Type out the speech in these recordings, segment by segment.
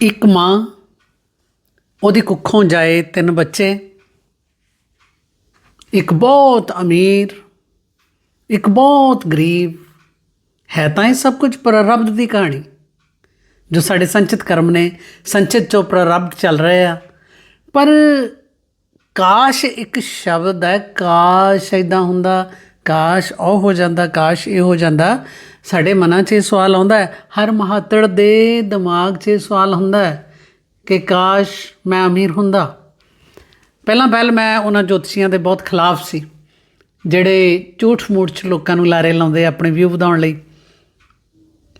ਇੱਕ ਮਾਂ, ਉਹਦੀ ਕੁੱਖੋਂ ਜਾਏ ਤਿੰਨ ਬੱਚੇ, ਇੱਕ ਬਹੁਤ ਅਮੀਰ, ਇੱਕ ਬਹੁਤ ਗਰੀਬ, ਹੈ ਤਾਂ ਇਹ ਸਭ ਕੁਝ ਪ੍ਰਰਬਧ ਦੀ ਕਹਾਣੀ, ਜੋ ਸਾਡੇ ਸੰਚਿਤ ਕਰਮ ਨੇ ਸੰਚਿਤ ਚੋਂ ਪ੍ਰਰਬਧ ਚੱਲ ਰਹੇ ਆ। ਪਰ ਕਾਸ਼ ਇੱਕ ਸ਼ਬਦ ਹੈ, ਕਾਸ਼ ਇਦਾਂ ਹੁੰਦਾ ਕਾਸ਼, ਉਹ ਹੋ ਜਾਂਦਾ, ਕਾਸ਼, ਇਹ ਹੋ ਜਾਂਦਾ। ਸਾਡੇ ਮਨਾਂ 'ਚ ਇਹ ਸਵਾਲ ਆਉਂਦਾ ਹੈ। ਹਰ ਮਹਾਤੜ ਦੇ ਦਿਮਾਗ 'ਚ ਇਹ ਸਵਾਲ ਹੁੰਦਾ ਹੈ ਕਿ ਕਾਸ਼ ਮੈਂ ਅਮੀਰ ਹੁੰਦਾ। ਪਹਿਲਾਂ ਪਹਿਲ ਮੈਂ ਉਹਨਾਂ ਜੋਤਸ਼ੀਆਂ ਦੇ ਬਹੁਤ ਖਿਲਾਫ ਸੀ, ਜਿਹੜੇ ਝੂਠ ਮੂਠ ਚ ਲੋਕਾਂ ਨੂੰ ਲਾਰੇ ਲਾਉਂਦੇ ਆਪਣੇ ਵਿਊ ਵਧਾਉਣ ਲਈ।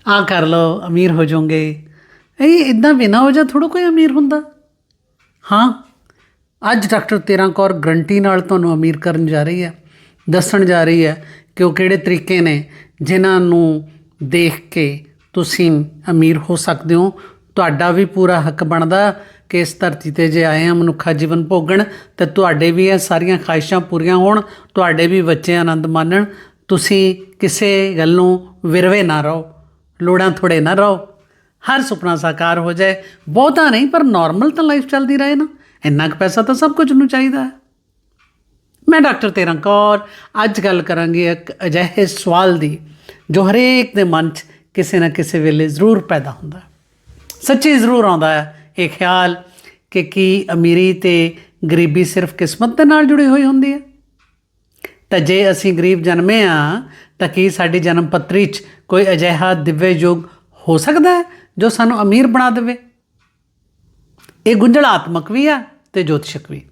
ਆ ਕਰ ਲਓ, ਅਮੀਰ ਹੋ ਜਾਓਗੇ। ਇਹ ਇਦਾਂ ਬਿਨਾ ਹੋ ਜਾ ਥੋੜਾ ਕੋਈ ਅਮੀਰ ਹੁੰਦਾ। ਹਾਂ, ਅੱਜ ਡਾਕਟਰ ਤੇਰਾਂ ਕੌਰ ਗਰੰਟੀ ਨਾਲ ਤੁਹਾਨੂੰ ਅਮੀਰ ਕਰਨ ਜਾ ਰਹੀ ਹੈ। ਦੱਸਣ ਜਾ ਰਹੀ ਹੈ ਕਿ ਉਹ ਕਿਹੜੇ ਤਰੀਕੇ ਨੇ ਜਿਨ੍ਹਾਂ ਨੂੰ ਦੇਖ ਕੇ ਤੁਸੀਂ ਅਮੀਰ ਹੋ ਸਕਦੇ ਹੋ। ਤੁਹਾਡਾ ਵੀ ਪੂਰਾ ਹੱਕ ਬਣਦਾ ਕਿ ਇਸ ਧਰਤੀ ਤੇ ਜੇ ਆਏ ਆ ਮਨੁੱਖਾ ਜੀਵਨ ਭੋਗਣ, ਤੇ ਤੁਹਾਡੇ ਵੀ ਇਹ ਸਾਰੀਆਂ ਖਾਹਿਸ਼ਾਂ ਪੂਰੀਆਂ ਹੋਣ, ਤੁਹਾਡੇ ਵੀ ਬੱਚੇ ਆਨੰਦ ਮਾਣਨ। ਤੁਸੀਂ ਕਿਸੇ ਗੱਲੋਂ ਵਿਰਵੇ ਨਾ ਰਹੋ, ਲੋੜਾਂ ਥੋੜੇ ਨਾ ਰਹੋ। ਹਰ ਸੁਪਨਾ ਸਾਕਾਰ ਹੋ ਜਾਏ। ਬਹੁਤਾ ਨਹੀਂ, ਪਰ ਨਾਰਮਲ ਤਾਂ ਲਾਈਫ ਚੱਲਦੀ ਰਹੇ ਨਾ। ਇੰਨਾ ਕੁ ਪੈਸਾ ਤਾਂ ਸਭ ਕੁਝ ਨੂੰ ਚਾਹੀਦਾ ਹੈ। ਮੈਂ ਡਾਕਟਰ ਤੇਰਾਂ ਕੌਰ, ਅੱਜ ਗੱਲ ਕਰਾਂਗੇ ਇੱਕ ਅਜਿਹੇ ਸਵਾਲ ਦੀ ਜੋ ਹਰੇਕ ਦੇ ਮਨ 'ਚ ਕਿਸੇ ਨਾ ਕਿਸੇ ਵੇਲੇ ਜ਼ਰੂਰ ਪੈਦਾ ਹੁੰਦਾ ਸੱਚੀ ਜ਼ਰੂਰ ਆਉਂਦਾ ਹੈ ਇਹ ਖਿਆਲ ਕਿ ਕੀ ਅਮੀਰੀ ਤੇ ਗਰੀਬੀ ਸਿਰਫ ਕਿਸਮਤ ਦੇ ਨਾਲ ਜੁੜੀ ਹੋਈ ਹੁੰਦੀ ਹੈ? ਤਾਂ ਜੇ ਅਸੀਂ ਗਰੀਬ ਜਨਮੇ ਆ ਤਾਂ ਕੀ ਸਾਡੀ ਜਨਮ ਪੱਤਰੀ 'ਚ ਕੋਈ ਅਜਿਹਾ ਦਿਵਯ ਯੁੱਗ ਹੋ ਸਕਦਾ ਹੈ ਜੋ ਸਾਨੂੰ ਅਮੀਰ ਬਣਾ ਦੇਵੇ? ਇਹ ਗੁੰਝਲਾਤਮਕ ਵੀ ਆ ਤੇ ਜੋਤਿਸ਼ਕ ਵੀ।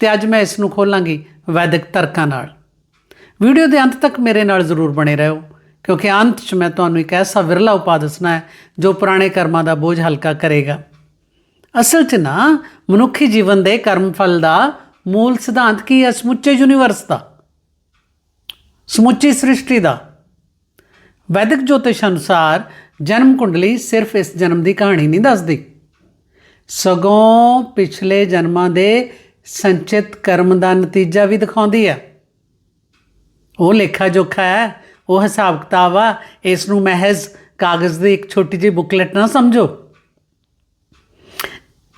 ਤੇ ਅੱਜ ਮੈਂ ਇਸ ਨੂੰ ਖੋਲਾਂਗੀ ਵੈਦਿਕ ਤਰਕਾਂ ਨਾਲ। ਵੀਡੀਓ ਦੇ ਅੰਤ ਤੱਕ ਮੇਰੇ ਨਾਲ ਜ਼ਰੂਰ ਬਣੇ ਰਹੋ, ਕਿਉਂਕਿ ਅੰਤ 'ਚ ਮੈਂ ਤੁਹਾਨੂੰ ਇੱਕ ਐਸਾ ਵਿਰਲਾ ਉਪਾਅ ਦੱਸਣਾ ਹੈ ਜੋ ਪੁਰਾਣੇ ਕਰਮਾਂ ਦਾ ਬੋਝ ਹਲਕਾ ਕਰੇਗਾ। ਅਸਲ 'ਚ ਨਾ, ਮਨੁੱਖੀ ਜੀਵਨ ਦੇ ਕਰਮ ਫਲ ਦਾ ਮੂਲ ਸਿਧਾਂਤ ਕੀ ਹੈ? ਸਮੁੱਚੇ ਯੂਨੀਵਰਸ ਦਾ। ਸਮੁੱਚੀ ਸ੍ਰਿਸ਼ਟੀ ਦਾ। ਵੈਦਿਕ ਜੋਤਿਸ਼ ਅਨੁਸਾਰ ਜਨਮ ਕੁੰਡਲੀ ਸਿਰਫ ਇਸ ਜਨਮ ਦੀ ਕਹਾਣੀ ਨਹੀਂ ਦੱਸਦੀ। ਸਗੋਂ ਪਿਛਲੇ ਜਨਮਾਂ ਦੇ ਸੰਚਿਤ ਕਰਮ ਦਾ ਨਤੀਜਾ ਵੀ ਦਿਖਾਉਂਦੀ ਹੈ ਉਹ ਲੇਖਾ ਜੋਖਾ ਹੈ, ਉਹ ਹਿਸਾਬ ਕਿਤਾਬ ਆ, ਇਸ ਨੂੰ ਮਹਿਜ਼ ਕਾਗਜ਼ ਦੀ ਇੱਕ ਛੋਟੀ ਜਿਹੀ ਬੁਕਲੇਟ ਨਾ ਸਮਝੋ।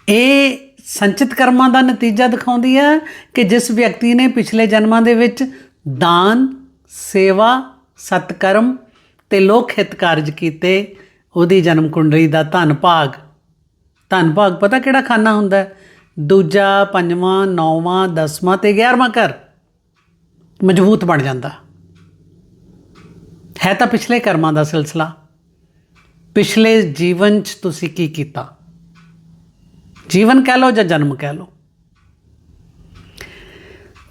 ਇਹ ਸੰਚਿਤ ਕਰਮਾਂ ਦਾ ਨਤੀਜਾ ਦਿਖਾਉਂਦੀ ਹੈ ਕਿ ਜਿਸ ਵਿਅਕਤੀ ਨੇ ਪਿਛਲੇ ਜਨਮਾਂ ਦੇ ਵਿੱਚ ਦਾਨ, ਸੇਵਾ, ਸਤਕਰਮ ਤੇ ਲੋਕ ਹਿਤ ਕਾਰਜ ਕੀਤੇ, ਉਹਦੀ ਜਨਮ ਕੁੰਡਲੀ ਦਾ ਧਨ ਭਾਗ। ਧਨ ਭਾਗ ਪਤਾ ਕਿਹੜਾ ਖਾਨਾ ਹੁੰਦਾ ਹੈ? ਦੂਜਾ, ਪੰਜਵਾਂ, ਨੌਵਾਂ, ਦਸਵਾਂ ਤੇ 11ਵਾਂ ਘਰ ਮਜ਼ਬੂਤ ਬਣ ਜਾਂਦਾ। ਹੈ ਤਾਂ ਪਿਛਲੇ ਕਰਮਾਂ ਦਾ ਸਿਲਸਿਲਾ। ਪਿਛਲੇ ਜੀਵਨ 'ਚ ਤੁਸੀਂ ਕੀ ਕੀਤਾ? ਜੀਵਨ ਕਹਿ ਲਓ ਜਾਂ ਜਨਮ ਕਹਿ ਲਓ?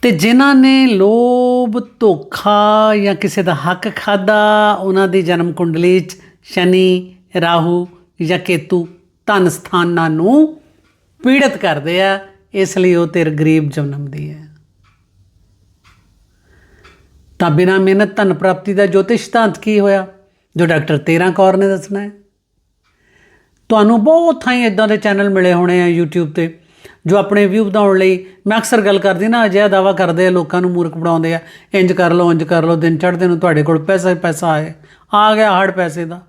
ਤੇ ਜਿਨ੍ਹਾਂ ਨੇ ਲੋਭ, ਧੋਖਾ ਜਾਂ ਕਿਸੇ ਦਾ ਹੱਕ ਖਾਦਾ ਉਹਨਾਂ ਦੀ ਜਨਮ ਕੁੰਡਲੀ 'ਚ ਸ਼ਨੀ, ਰਾਹੂ ਜਾਂ ਕੇਤੂ ਧਨ ਸਥਾਨਾਂ ਨੂੰ ਪੀੜਤ ਕਰਦੇ ਆ, ਇਸ ਲਈ ਉਹ ਤੇਰ ਗਰੀਬ ਜਨਮਦੀ ਹੈ। ਤਾਂ ਬਿਨਾਂ ਮਿਹਨਤ ਧਨ ਪ੍ਰਾਪਤੀ ਦਾ ਜੋਤਿਸ਼ ਸਿਧਾਂਤ ਕੀ ਹੋਇਆ? ਜੋ ਡਾਕਟਰ ਤੇਰਾਂ ਕੌਰ ਨੇ ਦੱਸਣਾ ਹੈ। ਤੁਹਾਨੂੰ ਬਹੁਤ ਥਾਈਂ ਇਦਾਂ ਦੇ ਚੈਨਲ ਮਿਲੇ ਹੋਣੇ ਆ YouTube ਤੇ, ਜੋ ਆਪਣੇ ਵਿਊ ਵਧਾਉਣ ਲਈ ਮੈਂ ਅਕਸਰ ਗੱਲ ਕਰਦੀ ਨਾ, ਅਜਿਹਾ ਦਾਵਾ ਕਰਦੇ ਆ, ਲੋਕਾਂ ਨੂੰ ਮੂਰਖ ਬਣਾਉਂਦੇ ਆ, ਇੰਜ ਕਰ ਲਓ, ਇੰਜ ਕਰ ਲਓ, ਦਿਨ ਚੜ੍ਹਦੇ ਨੂੰ ਤੁਹਾਡੇ ਕੋਲ ਪੈਸਾ ਪੈਸਾ ਆਏ, ਆ ਗਿਆ ਹੜ ਪੈਸੇ ਦਾ।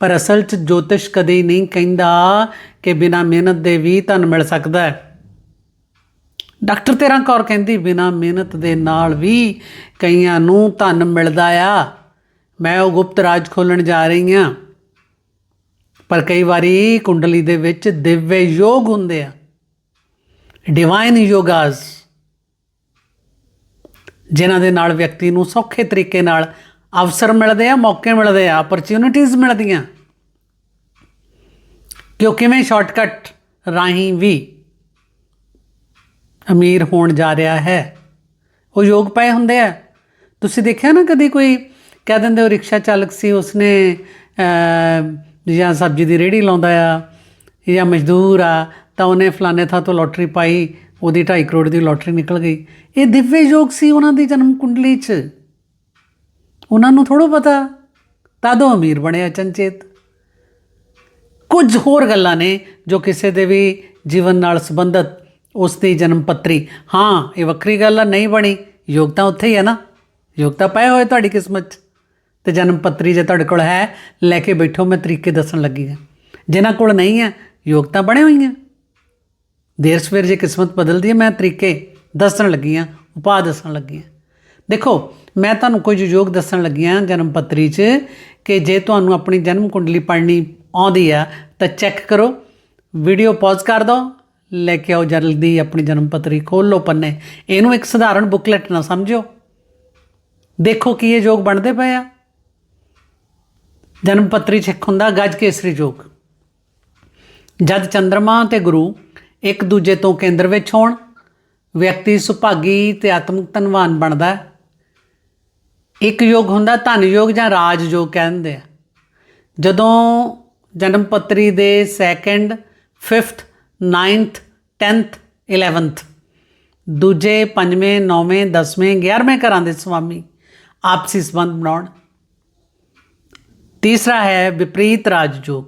ਪਰ ਅਸਲ 'ਚ ਜੋਤਿਸ਼ ਕਦੇ ਨਹੀਂ ਕਹਿੰਦਾ ਕਿ ਬਿਨਾਂ ਮਿਹਨਤ ਦੇ ਵੀ ਧਨ ਮਿਲ ਸਕਦਾ ਹੈ। ਡਾਕਟਰ ਤੇਰਾਂ ਕੌਰ ਕਹਿੰਦੀ, ਬਿਨਾਂ ਮਿਹਨਤ ਦੇ ਨਾਲ ਵੀ ਕਈਆਂ ਨੂੰ ਧਨ ਮਿਲਦਾ ਆ। ਮੈਂ ਉਹ ਗੁਪਤ ਰਾਜ ਖੋਲਣ ਜਾ ਰਹੀ ਹਾਂ ਪਰ ਕਈ ਵਾਰੀ ਕੁੰਡਲੀ ਦੇ ਵਿੱਚ ਦਿਵਯ ਯੋਗ ਹੁੰਦੇ ਆ। ਡਿਵਾਈਨ ਯੋਗਾਸ ਜਿਨ੍ਹਾਂ ਦੇ ਨਾਲ ਵਿਅਕਤੀ ਨੂੰ ਸੌਖੇ ਤਰੀਕੇ ਨਾਲ ਅਵਸਰ ਮਿਲਦੇ ਆ, ਮੌਕੇ ਮਿਲਦੇ ਆ ਅਪਰਚੂਨਿਟੀਆਂ ਮਿਲਦੀਆਂ। ਕਿ ਉਹ ਕਿਵੇਂ ਸ਼ਾਰਟਕਟ ਰਾਹੀਂ ਵੀ ਅਮੀਰ ਹੋਣ ਜਾ ਰਿਹਾ ਹੈ? ਉਹ ਯੋਗ ਪਏ ਹੁੰਦੇ ਆ। ਤੁਸੀਂ ਦੇਖਿਆ ਨਾ ਕਦੇ ਕੋਈ ਕਹਿ ਦਿੰਦੇ ਉਹ ਰਿਕਸ਼ਾ ਚਾਲਕ ਸੀ, ਉਸਨੇ ਜਾਂ ਸਬਜ਼ੀ ਦੀ ਰੇਹੜੀ ਲਾਉਂਦਾ ਆ ਜਾਂ ਮਜ਼ਦੂਰ ਆ, ਤਾਂ ਉਹਨੇ ਫਲਾਣੇ ਥਾਂ ਤੋਂ ਲੋਟਰੀ ਪਾਈ, ਉਹਦੀ 2.5 ਕਰੋੜ ਦੀ ਲੋਟਰੀ ਨਿਕਲ ਗਈ। ਇਹ ਦਿਵਯ ਯੋਗ ਸੀ ਉਹਨਾਂ ਦੀ ਜਨਮ ਕੁੰਡਲੀ 'ਚ। ਉਹਨਾਂ ਨੂੰ ਥੋੜ੍ਹਾ ਪਤਾ। ਤਦੋਂ ਅਮੀਰ ਬਣਿਆ ਚੰਚੇਤ। ਕੁਝ ਹੋਰ ਗੱਲਾਂ ਨੇ ਜੋ ਕਿਸੇ ਦੇ ਵੀ ਜੀਵਨ ਨਾਲ ਸੰਬੰਧਿਤ, ਉਸ ਦੀ ਜਨਮ ਪੱਤਰੀ। ਹਾਂ, ਇਹ ਵੱਖਰੀ ਗੱਲ ਆ, ਨਹੀਂ ਬਣੀ। ਯੋਗਤਾ ਉੱਥੇ ਹੀ ਹੈ ਨਾ। ਯੋਗਤਾ ਪਏ ਹੋਏ ਤੁਹਾਡੀ ਕਿਸਮਤ 'ਚ। ਤੇ ਜਨਮ ਪੱਤਰੀ ਜੇ ਤੁਹਾਡੇ ਕੋਲ ਹੈ, ਲੈ ਕੇ ਬੈਠੋ, ਮੈਂ ਤਰੀਕੇ ਦੱਸਣ ਲੱਗੀ ਹਾਂ। ਜਿਨ੍ਹਾਂ ਕੋਲ ਨਹੀਂ ਹੈ ਯੋਗਤਾ ਬਣੇ ਹੋਈਆਂ ਦੇਰ ਸਵੇਰ ਜੇ ਕਿਸਮਤ ਬਦਲਦੀ ਹੈ, ਮੈਂ ਤਰੀਕੇ ਦੱਸਣ ਲੱਗੀ ਹਾਂ, ਉਪਾਅ ਦੱਸਣ ਲੱਗੀ ਹਾਂ। ਦੇਖੋ, ਮੈਂ ਤੁਹਾਨੂੰ ਕੁਝ ਯੋਗ ਦੱਸਣ ਲੱਗੀ ਹਾਂ ਜਨਮ ਪੱਤਰੀ 'ਚ ਕਿ ਜੇ ਤੁਹਾਨੂੰ ਆਪਣੀ ਜਨਮ ਕੁੰਡਲੀ ਪੜ੍ਹਨੀ ਆਉਂਦੀ ਆ, ਤਾਂ ਚੈੱਕ ਕਰੋ। ਵੀਡੀਓ ਪੌਜ਼ ਕਰ ਦਿਓ ਲੈ ਕੇ ਆਓ ਜਲਦੀ ਆਪਣੀ ਜਨਮ ਪੱਤਰੀ, ਖੋਲ ਲਓ ਪੰਨੇ। ਇਹਨੂੰ ਇੱਕ ਸਧਾਰਨ ਬੁਕਲੈਟ ਨਾ ਸਮਝਿਓ। ਦੇਖੋ ਕੀ ਇਹ ਯੋਗ ਬਣਦੇ ਪਏ ਆ। ਜਨਮ ਪੱਤਰੀ 'ਚ ਹੁੰਦਾ, ਗੱਜ ਕੇਸਰੀ ਯੋਗ। ਜਦ ਚੰ드ਰਮਾ ਤੇ ਗੁਰੂ ਇੱਕ ਦੂਜੇ ਤੋਂ ਕੇਂਦਰ ਵਿੱਚ ਹੋਣ, ਵਿਅਕਤੀ ਸੁਭਾਗੀ ਤੇ ਆਤਮਿਕ ਧਨਵਾਨ ਬਣਦਾ ਇੱਕ ਯੋਗ ਹੁੰਦਾ ਧਨ ਯੋਗ ਜਾਂ ਰਾਜ ਯੋਗ ਕਹਿੰਦੇ ਆ। ਜਦੋਂ ਜਨਮ ਪੱਤਰੀ ਦੇ 2nd 5th 9th 10th 11th ਦੂਜੇ, ਪੰਜਵੇਂ, ਨੌਵੇਂ 10ਵੇਂ 11ਵੇਂ ਘਰਾਂ ਦੇ ਸਵਾਮੀ ਆਪਸੀ ਸੰਬੰਧ ਬਣਾਉਣ। ਤੀਸਰਾ ਹੈ ਵਿਪਰੀਤ ਰਾਜਯੋਗ।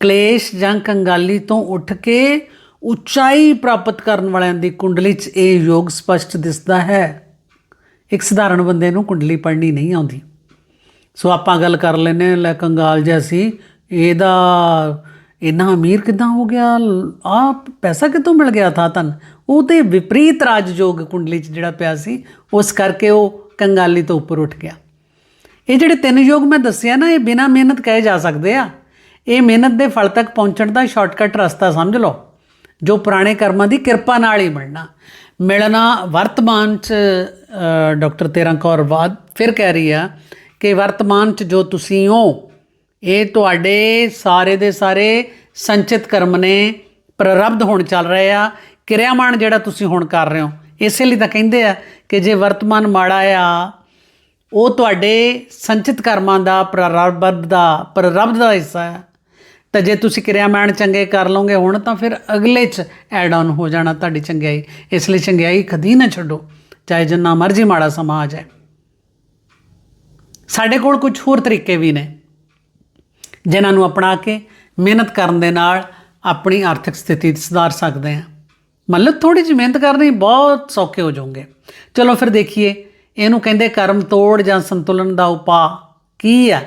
ਕਲੇਸ਼ ਜਾਂ ਕੰਗਾਲੀ ਤੋਂ ਉੱਠ ਕੇ ਉਚਾਈ ਪ੍ਰਾਪਤ ਕਰਨ ਵਾਲਿਆਂ ਦੀ ਕੁੰਡਲੀ 'ਚ ਇਹ ਯੋਗ ਸਪਸ਼ਟ ਦਿਸਦਾ ਹੈ। ਇੱਕ ਸਧਾਰਨ ਬੰਦੇ ਨੂੰ ਕੁੰਡਲੀ ਪੜ੍ਹਨੀ ਨਹੀਂ ਆਉਂਦੀ। ਸੋ ਆਪਾਂ ਗੱਲ ਕਰ ਲੈਨੇ ਲੈ ਕੰਗਾਲ ਜਿਹਾ ਸੀ। ਇਹਦਾ ਇੰਨਾ ਅਮੀਰ ਕਿਦਾਂ ਹੋ ਗਿਆ? ਆ ਪੈਸਾ ਕਿੱਥੋਂ ਮਿਲ ਗਿਆ ਥਾ ਤਨ ਉਹ ਤੇ ਵਿਪਰੀਤ ਰਾਜਯੋਗ ਕੁੰਡਲੀ 'ਚ ਜਿਹੜਾ ਪਿਆ ਸੀ, ਉਸ ਕਰਕੇ ਉਹ ਕੰਗਾਲੀ ਤੋਂ ਉੱਪਰ ਉੱਠ ਗਿਆ। ਇਹ ਜਿਹੜੇ ਤਿੰਨ ਯੋਗ ਮੈਂ ਦੱਸਿਆ ਨਾ, ਇਹ ਬਿਨਾਂ ਮਿਹਨਤ ਕਹੇ ਜਾ ਸਕਦੇ ਆ। ਇਹ ਮਿਹਨਤ ਦੇ ਫਲ ਤੱਕ ਪਹੁੰਚਣ ਦਾ ਸ਼ਾਰਟਕਟ ਰਸਤਾ ਸਮਝ ਲਓ। ਜੋ ਪੁਰਾਣੇ ਕਰਮਾਂ ਦੀ ਕਿਰਪਾ ਨਾਲ ਹੀ ਮਿਲਣਾ। ਮਿਲਣਾ, ਵਰਤਮਾਨ ਚ ਡਾਕਟਰ ਤੇਰਾਂ ਕੌਰ ਬਾਦ ਫਿਰ ਕਹਿ ਰਹੀ ਆ ਕਿ ਵਰਤਮਾਨ ਚ ਜੋ ਤੁਸੀਂ ਹੋ, ਇਹ ਤੁਹਾਡੇ ਸਾਰੇ ਦੇ ਸਾਰੇ ਸੰਚਿਤ ਕਰਮ ਨੇ ਪ੍ਰਰਬਧ ਹੋਣ ਚੱਲ ਰਹੇ ਆ, ਕਿਰਿਆਮਾਨ ਜਿਹੜਾ ਤੁਸੀਂ ਹੁਣ ਕਰ ਰਹੇ ਹੋ। ਇਸੇ ਲਈ ਤਾਂ ਕਹਿੰਦੇ ਆ ਕਿ ਜੇ ਵਰਤਮਾਨ ਮਾੜਾ ਆ, ਉਹ ਤੁਹਾਡੇ ਸੰਚਿਤ ਕਰਮਾਂ ਦਾ ਪ੍ਰਰਬਧ ਦਾ ਪ੍ਰਰਬਧ ਦਾ ਹਿੱਸਾ ਹੈ। ਤਾਂ ਜੇ ਤੁਸੀਂ ਕਿਰਿਆਮਾਨ ਚੰਗੇ ਕਰ ਲਓਗੇ, ਹੁਣ ਤਾਂ ਫਿਰ ਅਗਲੇ ਚ ਐਡ ਆਨ ਹੋ ਜਾਣਾ ਤੁਹਾਡੀ ਚੰਗਿਆਈ। ਇਸ ਲਈ ਚੰਗਿਆਈ ਕਦੀ ਨਾ ਛੱਡੋ, ਚਾਹੇ ਜਿੰਨਾ ਮਰਜ਼ੀ ਮਾੜਾ ਸਮਾਂ ਆ ਜਾਏ। ਸਾਡੇ ਕੋਲ ਕੁਝ ਹੋਰ ਤਰੀਕੇ ਵੀ ਨੇ, ਜਿਨ੍ਹਾਂ ਨੂੰ ਅਪਣਾ ਕੇ ਮਿਹਨਤ ਕਰਨ ਦੇ ਨਾਲ ਆਪਣੀ ਆਰਥਿਕ ਸਥਿਤੀ ਸੁਧਾਰ ਸਕਦੇ ਹਾਂ। ਮਤਲਬ ਥੋੜੀ ਜਿਹੀ ਮਿਹਨਤ ਕਰਨੀ ਬਹੁਤ ਸੌਖੇ ਹੋ ਜਾਓਗੇ। ਚਲੋ ਫਿਰ ਦੇਖੀਏ, ਇਹਨੂੰ ਕਹਿੰਦੇ ਕਰਮ ਤੋੜ ਜਾਂ ਸੰਤੁਲਨ ਦਾ ਉਪਾਅ। ਕੀ ਆ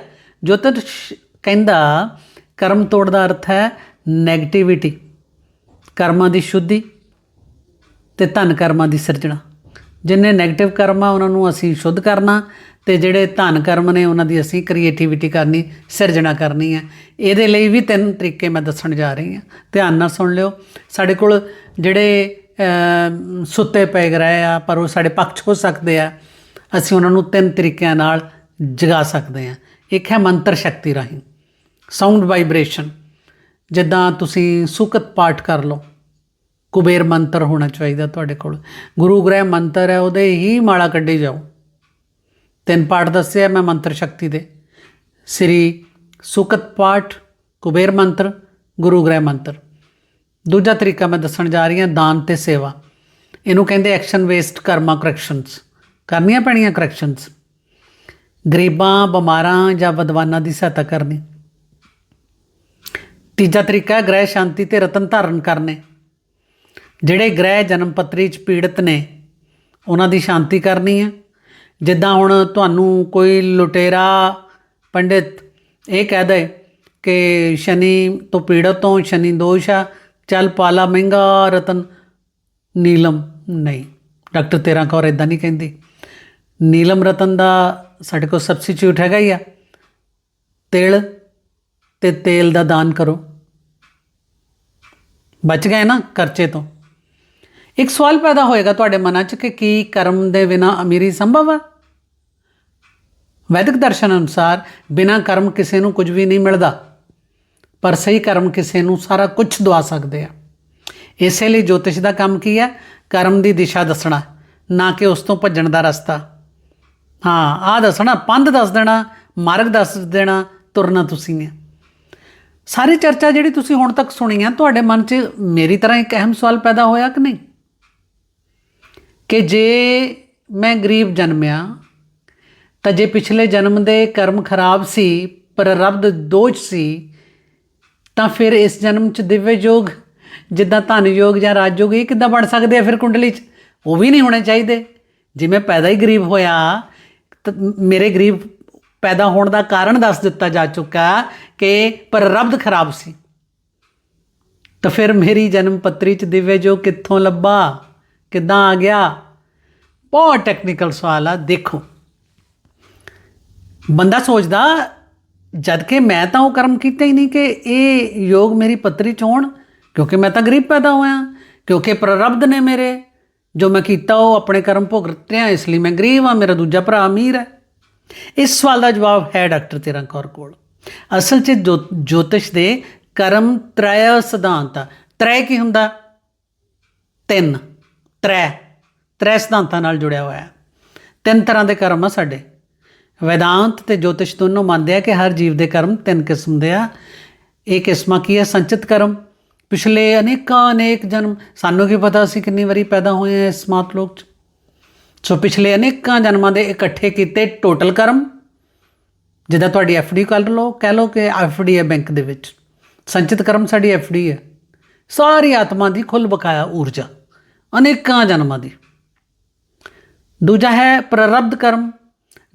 ਜੋਤਿਸ਼ ਕਹਿੰਦਾ, ਕਰਮ ਤੋੜ ਦਾ ਅਰਥ ਹੈ 네ਗੇਟਿਵਿਟੀ ਕਰਮਾਂ ਦੀ ਸ਼ੁੱਧੀ ਤੇ ਧਨ ਕਰਮਾਂ ਦੀ ਸਿਰਜਣਾ। ਜਿੰਨੇ 네ਗੇਟਿਵ ਕਰਮ ਆ, ਉਹਨਾਂ ਨੂੰ ਅਸੀਂ ਸ਼ੁੱਧ ਕਰਨਾ ਤੇ ਜਿਹੜੇ ਧਨ ਕਰਮ ਨੇ ਉਹਨਾਂ ਦੀ ਅਸੀਂ ਕ੍ਰੀਏਟੀਵਿਟੀ ਕਰਨੀ, ਸਿਰਜਣਾ ਕਰਨੀ ਹੈ। ਇਹਦੇ ਲਈ ਵੀ ਤਿੰਨ ਤਰੀਕੇ ਮੈਂ ਦੱਸਣ ਜਾ ਰਹੀ ਹਾਂ। ਧਿਆਨ ਨਾਲ ਸੁਣ ਲਿਓ। ਸਾਡੇ ਕੋਲ ਜਿਹੜੇ ਸੁੱਤੇ ਪਏ ਗ੍ਰਹਿ ਆ, ਪਰ ਉਹ ਸਾਡੇ ਪੱਖ 'ਚ ਹੋ ਸਕਦੇ ਆ। ਅਸੀਂ ਉਹਨਾਂ ਨੂੰ ਤਿੰਨ ਤਰੀਕਿਆਂ ਨਾਲ ਜਗਾ ਸਕਦੇ ਹਾਂ। ਇੱਕ ਹੈ ਮੰਤਰ ਸ਼ਕਤੀ ਰਾਹੀਂ। ਸਾਊਂਡ ਵਾਈਬ੍ਰੇਸ਼ਨ ਜਿੱਦਾਂ ਤੁਸੀਂ ਸੁਕਤ ਪਾਠ ਕਰ ਲਓ। ਕੁਬੇਰ ਮੰਤਰ ਹੋਣਾ ਚਾਹੀਦਾ ਤੁਹਾਡੇ ਕੋਲ। ਗੁਰੂ ਗ੍ਰਹਿ ਮੰਤਰ ਹੈ, ਉਹਦੇ ਹੀ ਮਾਲਾ ਕੱਢੀ ਜਾਓ। ਤਿੰਨ ਪਾਠ ਦੱਸਿਆ ਮੈਂ ਮੰਤਰ ਸ਼ਕਤੀ ਦੇ। ਸ੍ਰੀ ਸੁਕਤ ਪਾਠ, ਕੁਬੇਰ ਮੰਤਰ, ਗੁਰੂ ਗ੍ਰਹਿ ਮੰਤਰ। ਦੂਜਾ ਤਰੀਕਾ ਮੈਂ ਦੱਸਣ ਜਾ ਰਹੀ ਹਾਂ, ਦਾਨ ਤੇ ਸੇਵਾ। ਇਹਨੂੰ ਕਹਿੰਦੇ ਐਕਸ਼ਨ ਵੇਸਟ ਕਰਮਾ ਕਰੈਕਸ਼ਨਸ ਕਰਨੀਆਂ ਪੈਣੀਆਂ ਕਰੈਕਸ਼ਨਸ ਗਰੀਬਾਂ, ਬਿਮਾਰਾਂ ਜਾਂ ਵਿਦਵਾਨਾਂ ਦੀ ਸਹਾਇਤਾ ਕਰਨੀ। ਤੀਜਾ ਤਰੀਕਾ ਹੈ ਗ੍ਰਹਿ ਸ਼ਾਂਤੀ ਤੇ ਰਤਨ ਧਾਰਨ ਕਰਨੇ। ਜਿਹੜੇ ਗ੍ਰਹਿ ਜਨਮ ਪੱਤਰੀ ਚ ਪੀੜਤ ਨੇ, ਉਹਨਾਂ ਦੀ ਸ਼ਾਂਤੀ ਕਰਨੀ ਹੈ। ਜਿੱਦਾਂ ਹੁਣ ਤੁਹਾਨੂੰ ਕੋਈ ਲੁਟੇਰਾ ਪੰਡਿਤ ਇਹ ਕਹਿ ਦੇ ਕਿ ਸ਼ਨੀ ਤੋਂ ਪੀੜਤ ਤੋਂ, ਸ਼ਨੀ ਦੋਸ਼ ਆ, ਚੱਲ ਪਾਲਾ ਮਹਿੰਗਾ ਰਤਨ। ਨੀਲਮ ਨਹੀਂ। ਡਾਕਟਰ ਤੇਰਾ ਕੌਰ ਇਦਾਂ ਨਹੀਂ ਕਹਿੰਦੀ। ਨੀਲਮ ਰਤਨ ਦਾ ਸਾਡੇ ਕੋਲ ਸਬਸਟੀਟਿਊਟ ਹੈਗਾ ਹੀ ਆ। ਤਿਲ ਤੇ ਤੇਲ ਦਾ ਦਾਨ ਕਰੋ। ਬਚ ਗਏ ਨਾ ਖਰਚੇ ਤੋਂ। ਇੱਕ ਸਵਾਲ ਪੈਦਾ ਹੋਏਗਾ ਤੁਹਾਡੇ ਮਨਾਂ 'ਚ ਕਿ ਕੀ ਕਰਮ ਦੇ ਬਿਨਾ ਅਮੀਰੀ ਸੰਭਵ ਹੈ ਵੈਦਿਕ ਦਰਸ਼ਨ ਅਨੁਸਾਰ ਬਿਨਾਂ ਕਰਮ ਕਿਸੇ ਨੂੰ ਕੁਝ ਵੀ ਨਹੀਂ ਮਿਲਦਾ, ਪਰ ਸਹੀ ਕਰਮ ਕਿਸੇ ਨੂੰ ਸਾਰਾ ਕੁਝ ਦਵਾ ਸਕਦੇ ਆ। ਇਸੇ ਲਈ ਜੋਤਿਸ਼ ਦਾ ਕੰਮ ਕੀ ਹੈ? ਕਰਮ ਦੀ ਦਿਸ਼ਾ ਦੱਸਣਾ, ਨਾ ਕਿ ਉਸ ਤੋਂ ਭੱਜਣ ਦਾ ਰਸਤਾ। ਹਾਂ, ਆਹ ਦੱਸਣਾ, ਪੰਧ ਦੱਸ ਦੇਣਾ, ਮਾਰਗ ਦੱਸ ਦੇਣਾ, ਤੁਰਨਾ ਤੁਸੀਂ ਨੇ। ਸਾਰੀ ਚਰਚਾ ਜਿਹੜੀ ਤੁਸੀਂ ਹੁਣ ਤੱਕ ਸੁਣੀ ਆ, ਤੁਹਾਡੇ ਮਨ 'ਚ ਮੇਰੀ ਤਰ੍ਹਾਂ ਇੱਕ ਅਹਿਮ ਸਵਾਲ ਪੈਦਾ ਹੋਇਆ ਕਿ ਨਹੀਂ? ਕਿ ਜੇ ਮੈਂ ਗਰੀਬ ਜਨਮਿਆ ਤਾਂ ਜੇ ਪਿਛਲੇ ਜਨਮ ਦੇ ਕਰਮ ਖਰਾਬ ਸੀ ਪ੍ਰਰਬਧ ਦੋਸ਼ ਸੀ, ਤਾਂ ਫਿਰ ਇਸ ਜਨਮ 'ਚ ਦਿਵਯ ਯੋਗ, ਜਿੱਦਾਂ ਧਨ ਯੋਗ ਜਾਂ ਰਾਜ ਯੋਗ, ਇਹ ਕਿੱਦਾਂ ਬਣ ਸਕਦੇ ਆ ਫਿਰ ਕੁੰਡਲੀ 'ਚ? ਉਹ ਵੀ ਨਹੀਂ ਹੋਣੇ ਚਾਹੀਦੇ। ਜਿਵੇਂ ਪੈਦਾ ਹੀ ਗਰੀਬ ਹੋਇਆ, ਤਾਂ ਮੇਰੇ ਗਰੀਬ ਪੈਦਾ ਹੋਣ ਦਾ ਕਾਰਨ ਦੱਸ ਦਿੱਤਾ ਜਾ ਚੁੱਕਾ ਕਿ ਪ੍ਰਰਬਧ ਖਰਾਬ ਸੀ। ਤਾਂ ਫਿਰ ਮੇਰੀ ਜਨਮ ਪੱਤਰੀ ਚ ਦਿਵਯ ਜੋ ਕਿੱਥੋਂ ਲੱਭਾ? ਕਿੱਦਾਂ ਆ ਗਿਆ? ਬਹੁਤ ਟੈਕਨੀਕਲ ਸਵਾਲ ਆ, ਦੇਖੋ। ਬੰਦਾ ਸੋਚਦਾ, ਜਦ ਕਿ ਮੈਂ ਤਾਂ ਉਹ ਕਰਮ ਕੀਤਾ ਹੀ ਨਹੀਂ ਕਿ ਇਹ ਯੋਗ ਮੇਰੀ ਪੱਤਰੀ ਚ ਹੋਣ, ਕਿਉਂਕਿ ਮੈਂ ਤਾਂ ਗਰੀਬ ਪੈਦਾ ਹੋਇਆ, ਕਿਉਂਕਿ ਪ੍ਰਰਬਧ ਨੇ ਮੇਰੇ, ਜੋ ਮੈਂ ਕੀਤਾ ਉਹ ਆਪਣੇ ਕਰਮ ਭੁਗਤ ਰਿਹਾ ਇਸ ਲਈ ਮੈਂ ਗਰੀਬ ਆ ਮੇਰਾ ਦੂਜਾ ਭਰਾ ਅਮੀਰ ਹੈ। ਇਸ ਸਵਾਲ ਦਾ ਜਵਾਬ ਹੈ ਡਾਕਟਰ ਤੇਰਾ ਕੌਰ ਕੋਲ। ਅਸਲ 'ਚ ਜੋ- ਜੋਤਿਸ਼ ਦੇ ਕਰਮ ਤ੍ਰੈ ਸਿਧਾਂਤ, ਤ੍ਰੈ ਕੀ ਹੁੰਦਾ? ਤਿੰਨ। ਤ੍ਰੈ। ਤ੍ਰੈ ਸਿਧਾਂਤਾਂ ਨਾਲ ਜੁੜਿਆ ਹੋਇਆ। ਹੈ ਤਿੰਨ ਤਰ੍ਹਾਂ ਦੇ ਕਰਮ ਆ ਸਾਡੇ। ਵੈਦਾਂਤ ਤੇ ਜੋਤਿਸ਼ ਦੋਨੋਂ ਮੰਨਦੇ ਆ ਕਿ ਹਰ ਜੀਵ ਦੇ ਕਰਮ ਤਿੰਨ ਕਿਸਮ ਦੇ ਆ ਇਹ ਕਿਸਮਾਂ ਕੀ ਹੈ ਸੰਚਿਤ ਕਰਮ ਪਿਛਲੇ ਅਨੇਕਾਂ ਅਨੇਕ ਜਨਮ ਸਾਨੂੰ ਕੀ ਪਤਾ ਅਸੀਂ ਕਿੰਨੀ ਵਾਰੀ ਪੈਦਾ ਹੋਏ ਆ ਇਸ ਮਾਤਲੋਕ 'ਚ ਸੋ ਪਿਛਲੇ ਅਨੇਕਾਂ ਜਨਮਾਂ ਦੇ ਇਕੱਠੇ ਕੀਤੇ ਟੋਟਲ ਕਰਮ ਜਿੱਦਾਂ ਤੁਹਾਡੀ ਡੀ ਕਰ ਲਓ ਕਹਿ ਲਓ ਕਿ ਡੀ ਹੈ ਬੈਂਕ ਦੇ ਵਿੱਚ ਸੰਚਿਤ ਕਰਮ ਸਾਡੀ ਡੀ ਹੈ ਸਾਰੀ ਆਤਮਾ ਦੀ ਖੁੱਲ ਬਕਾਇਆ ਊਰਜਾ ਅਨੇਕਾਂ ਜਨਮਾਂ ਦੀ ਦੂਜਾ ਹੈ ਪ੍ਰਰਬਧ ਕਰਮ